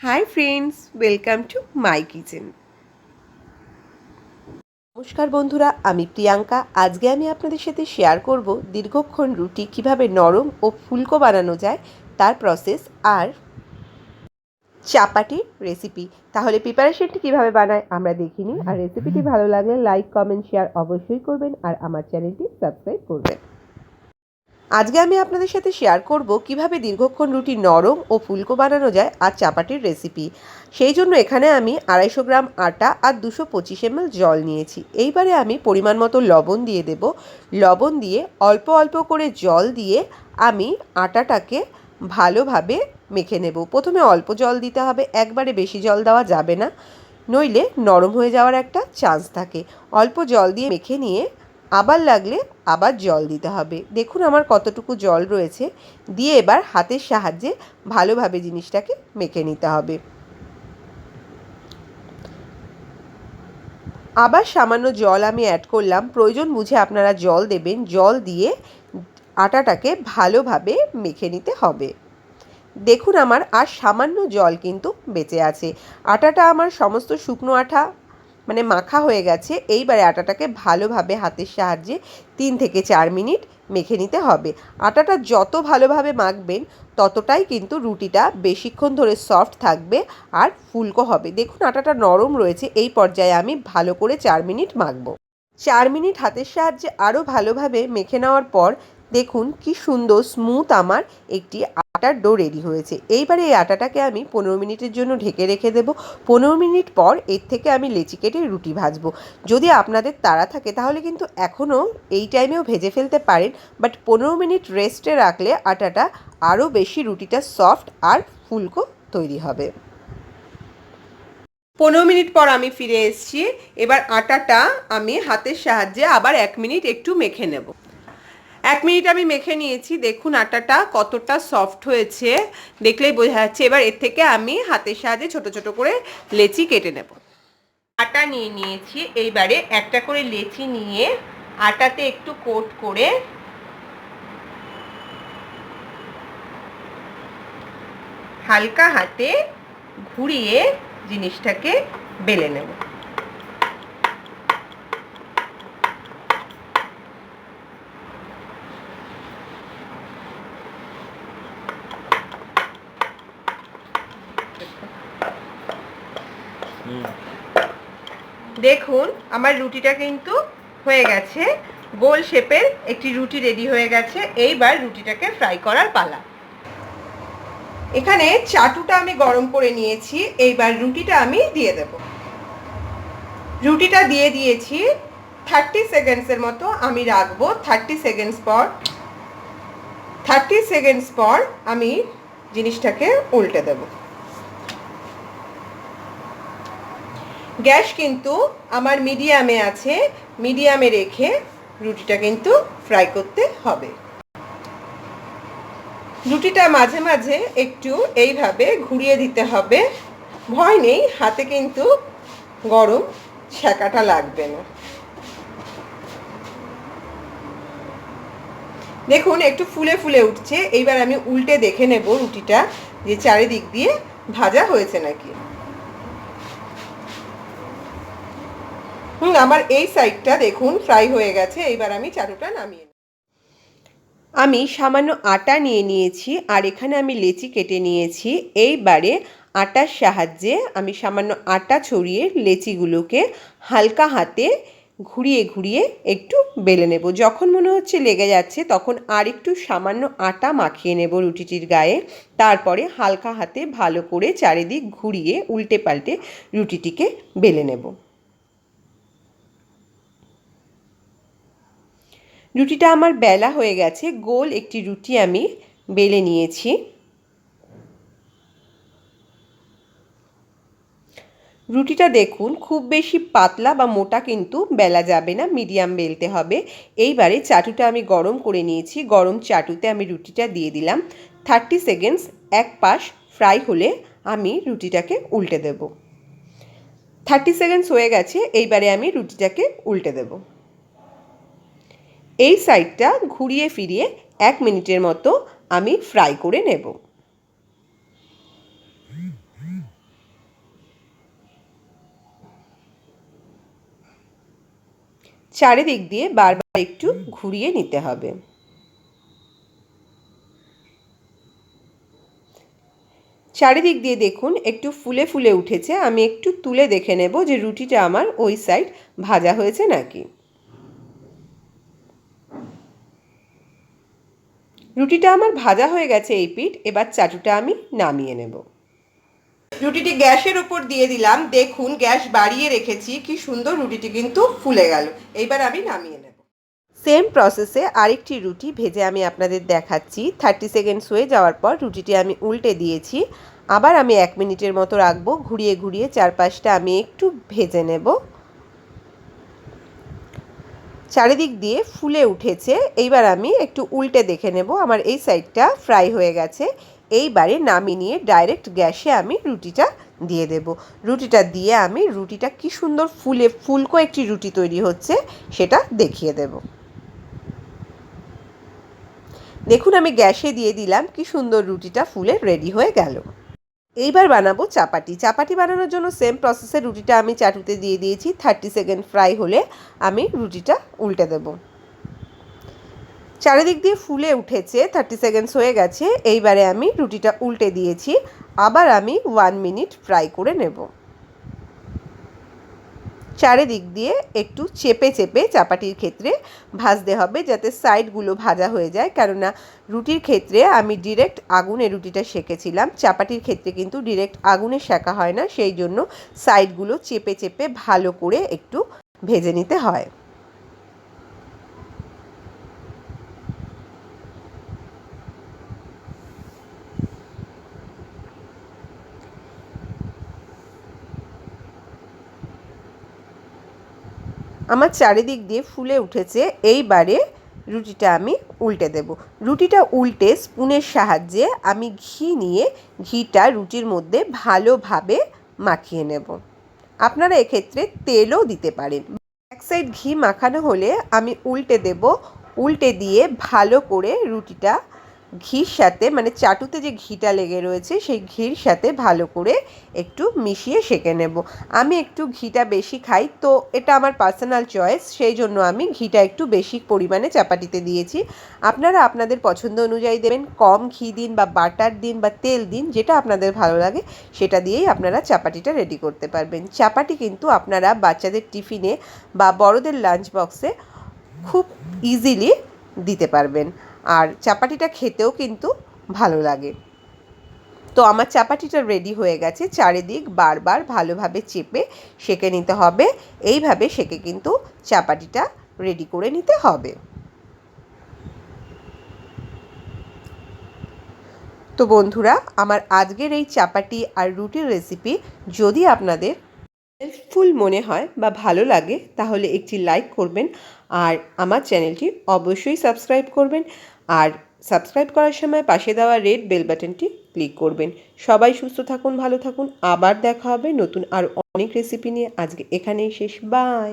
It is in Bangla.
Hi friends welcome to my kitchen নমস্কার বন্ধুরা, আমি প্রিয়াঙ্কা। আজকে আমি আপনাদের সাথে শেয়ার করব দীর্ঘক্ষণ রুটি কীভাবে নরম ও ফুলকো বানানো যায়, তার প্রসেস আর চাপাটির রেসিপি তাহলে প্রিপারেশনটি কীভাবে বানায় আমরা দেখি দেখিনি আর রেসিপিটি ভালো লাগলে লাইক কমেন্ট শেয়ার অবশ্যই করবেন আর আমার চ্যানেলটি সাবস্ক্রাইব করবেন। আজকে আমি আপনাদের সাথে শেয়ার করব কীভাবে দীর্ঘক্ষণ রুটি নরম ও ফুলকো বানানো যায় আর চাপাটির রেসিপি সেই জন্য এখানে আমি আড়াইশো গ্রাম আটা আর দুশো পঁচিশ এমএল জল নিয়েছি। এইবারে আমি পরিমাণ মতো লবণ দিয়ে দেব। লবণ দিয়ে অল্প অল্প করে জল দিয়ে আমি আটাটাকে ভালোভাবে মেখে নেব। প্রথমে অল্প জল দিতে হবে, একবারে বেশি জল দেওয়া যাবে না। নইলে নরম হয়ে যাওয়ার একটা চান্স থাকে। অল্প জল দিয়ে মেখে নিয়ে আবার লাগলে আবার জল দিতে হবে। দেখুন আমার কতটুকু জল রয়েছে। দিয়ে এবার হাতের সাহায্যে ভালোভাবে জিনিসটাকে মেখে নিতে হবে। আবার সামান্য জল আমি অ্যাড করলাম। প্রয়োজন বুঝে আপনারা জল দেবেন। জল দিয়ে আটাটাকে ভালোভাবে মেখে নিতে হবে। দেখুন আমার আর সামান্য জল কিন্তু বেঁচে আছে। আটাটা আমার সমস্ত শুকনো আটা মানে মাখা হয়ে গেছে, এইবারে আটাটাকে ভালোভাবে হাতের সাহায্যে তিন থেকে চার মিনিট মেখে নিতে হবে। আটাটা যত ভালোভাবে মাখবেন, ততটাই কিন্তু রুটিটা বেশিক্ষণ ধরে সফট থাকবে আর ফুলকো হবে। দেখুন আটাটা নরম রয়েছে, এই পর্যায়ে আমি ভালো করে চার মিনিট মাখবো। চার মিনিট হাতের সাহায্যে আরও ভালোভাবে মেখে নেওয়ার পর দেখুন কি সুন্দর স্মুথ আমার একটি আটার ডো রেডি হয়েছে। এইবারে এই আটাটাকে আমি পনেরো মিনিটের জন্য ঢেকে রেখে দেবো। পনেরো মিনিট পর এর থেকে আমি লেচি কেটে রুটি ভাজবো। যদি আপনাদের তাড়া থাকে, তাহলে কিন্তু এখনও এই টাইমেও ভেজে ফেলতে পারেন। বাট পনেরো মিনিট রেস্টে রাখলে আটাটা আরও বেশি রুটিটা সফট আর ফুলকো তৈরি হবে। পনেরো মিনিট পর আমি ফিরে এসেছি। এবার আটাটা আমি হাতের সাহায্যে আবার এক মিনিট একটু মেখে নেব। এক মিনিট আমি মেখে নিয়েছি। দেখুন আটাটা কতটা সফট হয়েছে। দেখলেই বোঝা যাচ্ছে। এবার এর থেকে আমি হাতের সাহায্যে ছোট ছোট করে লেচি কেটে নেব। আটা নিয়ে নিয়েছি। এইবারে একটা করে লেচি নিয়ে আটাতে একটু কোট করে হালকা হাতে ঘুরিয়ে জিনিসটাকে বেলে নেব। দেখুন, আমার রুটিটা কিন্তু হয়ে গেছে। গোল শেপের একটি রুটি রেডি হয়ে গেছে। এইবার রুটিটাকে ফ্রাই করার পালা। এখানে চাটুটা আমি গরম করে নিয়েছি। এইবার রুটিটা আমি দিয়ে দেব। রুটিটা দিয়ে দিয়েছি। থার্টি সেকেন্ডসের মতো আমি রাখব। থার্টি সেকেন্ডস পর, থার্টি সেকেন্ডস পর আমি জিনিসটাকে উল্টে দেব। গ্যাস কিন্তু আমার মিডিয়ামে আছে, মিডিয়ামে রেখে রুটিটা কিন্তু ফ্রাই করতে হবে। রুটিটা মাঝে মাঝে একটু এইভাবে ঘুরিয়ে দিতে হবে। ভয় নেই, হাতে কিন্তু গরম ছ্যাঁকাটা লাগবে না। দেখুন, একটু ফুলে ফুলে উঠছে, এইবার আমি উল্টে দেখে নেব রুটিটা যে চারিদিক দিয়ে ভাজা হয়েছে নাকি। হুম, আমার এই সাইডটা দেখুন ফ্রাই হয়ে গেছে, এইবার আমি চাটুটা নামিয়ে আমি সামান্য আটা নিয়ে নিয়েছি, আর এখানে আমি লেচি কেটে নিয়েছি। এইবারে আটার সাহায্যে আমি সামান্য আটা ছড়িয়ে লেচিগুলোকে হালকা হাতে ঘুরিয়ে ঘুরিয়ে একটু বেলে নেব। যখন মনে হচ্ছে লেগে যাচ্ছে, তখন আর একটু সামান্য আটা মাখিয়ে নেব রুটিটির গায়ে। তারপরে হালকা হাতে ভালো করে চারিদিক ঘুরিয়ে উল্টে পাল্টে রুটিটিকে বেলে নেব। রুটিটা আমার বেলা হয়ে গেছে। গোল একটি রুটি আমি বেলে নিয়েছি। রুটিটা দেখুন, খুব বেশি পাতলা বা মোটা কিন্তু বেলা যাবে না, মিডিয়াম বেলতে হবে। এইবারে চাটুটা আমি গরম করে নিয়েছি। গরম চাটুতে আমি রুটিটা দিয়ে দিলাম। থার্টি সেকেন্ডস এক পাশ ফ্রাই হলে আমি রুটিটাকে উল্টে দেব। থার্টি সেকেন্ডস হয়ে গেছে, এইবারে আমি রুটিটাকে উল্টে দেবো। এই সাইডটা ঘুরিয়ে ফিরিয়ে এক মিনিটের মতো আমি ফ্রাই করে নেব। চারিদিক দিয়ে বারবার একটু ঘুরিয়ে নিতে হবে। চারিদিক দিয়ে দেখুন একটু ফুলে ফুলে উঠেছে, আমি একটু তুলে দেখে নেব যে রুটিটা আমার ওই সাইড ভাজা হয়েছে নাকি। রুটিটা আমার ভাজা হয়ে গেছে এই পিঠ, এবার চাটুটা আমি নামিয়ে নেব। রুটিটি গ্যাসের উপর দিয়ে দিলাম। দেখুন, গ্যাস বাড়িয়ে রেখেছি। কি সুন্দর রুটিটি কিন্তু ফুলে গেল। এইবার আমি নামিয়ে নেব। সেম প্রসেসে আরেকটি রুটি ভেজে আমি আপনাদের দেখাচ্ছি। থার্টি সেকেন্ডস হয়ে যাওয়ার পর রুটিটি আমি উল্টে দিয়েছি। আবার আমি এক মিনিটের মতো রাখব। ঘুরিয়ে ঘুরিয়ে চারপাশটা আমি একটু ভেজে নেব। চারিদিক দিয়ে ফুলে উঠেছে। এইবার আমি একটু উল্টে দেখে নেব। আমার এই সাইডটা ফ্রাই হয়ে গেছে। এইবারে নামিয়ে নিয়ে ডাইরেক্ট গ্যাসে আমি রুটিটা দিয়ে দেব। রুটিটা দিয়ে আমি রুটিটা কি সুন্দর ফুলে, ফুলকো একটি রুটি তৈরি হচ্ছে, সেটা দেখিয়ে দেব। দেখুন আমি গ্যাসে দিয়ে দিলাম, কি সুন্দর রুটিটা ফুলে রেডি হয়ে গেল। এইবার বানাবো চাপাটি। চাপাটি বানানোর জন্য সেম প্রসেসে রুটিটা আমি চাটুতে দিয়ে দিয়েছি। থার্টি সেকেন্ড ফ্রাই হলে আমি রুটিটা উল্টে দেব। চারিদিক দিয়ে ফুলে উঠেছে থার্টি সেকেন্ডস হয়ে গেছে। এইবারে আমি রুটিটা উল্টে দিয়েছি। আবার আমি ওয়ান মিনিট ফ্রাই করে নেব। চারিদিক দিয়ে একটু চেপে চেপে চাপাটির ক্ষেত্রে ভাজতে হবে যাতে সাইডগুলো ভাজা হয়ে যায়। কেননা রুটির ক্ষেত্রে আমি ডিরেক্ট আগুনে রুটিটা সেঁকেছিলাম। চাপাটির ক্ষেত্রে কিন্তু ডিরেক্ট আগুনে শেখা হয় না। সেই জন্য সাইডগুলো চেপে চেপে ভালো করে একটু ভেজে নিতে হয়। আমার চারিদিক দিয়ে ফুলে উঠেছে, এইবারে রুটিটা আমি উল্টে দেব। রুটিটা উল্টে স্পুনের সাহায্যে আমি ঘি নিয়ে ঘিটা রুটির মধ্যে ভালোভাবে মাখিয়ে নেব। আপনারা এক্ষেত্রে তেলও দিতে পারেন। এক সাইড ঘি মাখানো হলে আমি উল্টে দেব। উল্টে দিয়ে ভালো করে রুটিটা ঘির সাথে মানে চাটুতে যে ঘিটা লেগে রয়েছে, সেই ঘির সাথে ভালো করে একটু মিশিয়ে সেঁকে নেব। আমি একটু ঘিটা বেশি খাই, তো এটা আমার পার্সোনাল চয়েস সেই জন্য আমি ঘিটা একটু বেশি পরিমাণে চাপাটিতে দিয়েছি। আপনারা আপনাদের পছন্দ অনুযায়ী দেবেন, কম ঘি দিন বা বাটার দিন বা তেল দিন, যেটা আপনাদের ভালো লাগে, সেটা দিয়েই আপনারা চাপাটিটা রেডি করতে পারবেন। চাপাটি কিন্তু আপনারা বাচ্চাদের টিফিনে বা বড়দের লাঞ্চ বক্সে খুব ইজিলি দিতে পারবেন। আর চাপাটিটা খেতেও কিন্তু ভালো লাগে। তো আমার চাপাটিটা রেডি হয়ে গেছে, চারিদিক বারবার ভালোভাবে চেপে সেঁকে নিতে হবে। এইভাবে সেঁকে কিন্তু চাপাটিটা রেডি করে নিতে হবে। তো বন্ধুরা, আমার আজকের এই চাপাটি আর রুটির রেসিপি যদি আপনাদের হেল্পফুল মনে হয় বা ভালো লাগে, তাহলে একটি লাইক করবেন আর আমার চ্যানেলটি অবশ্যই সাবস্ক্রাইব করবেন। আর সাবস্ক্রাইব করার সময় পাশে দেওয়া রেড বেল বাটনটি ক্লিক করবেন। সবাই সুস্থ থাকুন, ভালো থাকুন। আবার দেখা হবে নতুন আর অনেক রেসিপি নিয়ে। আজকে এখানেই শেষ। বাই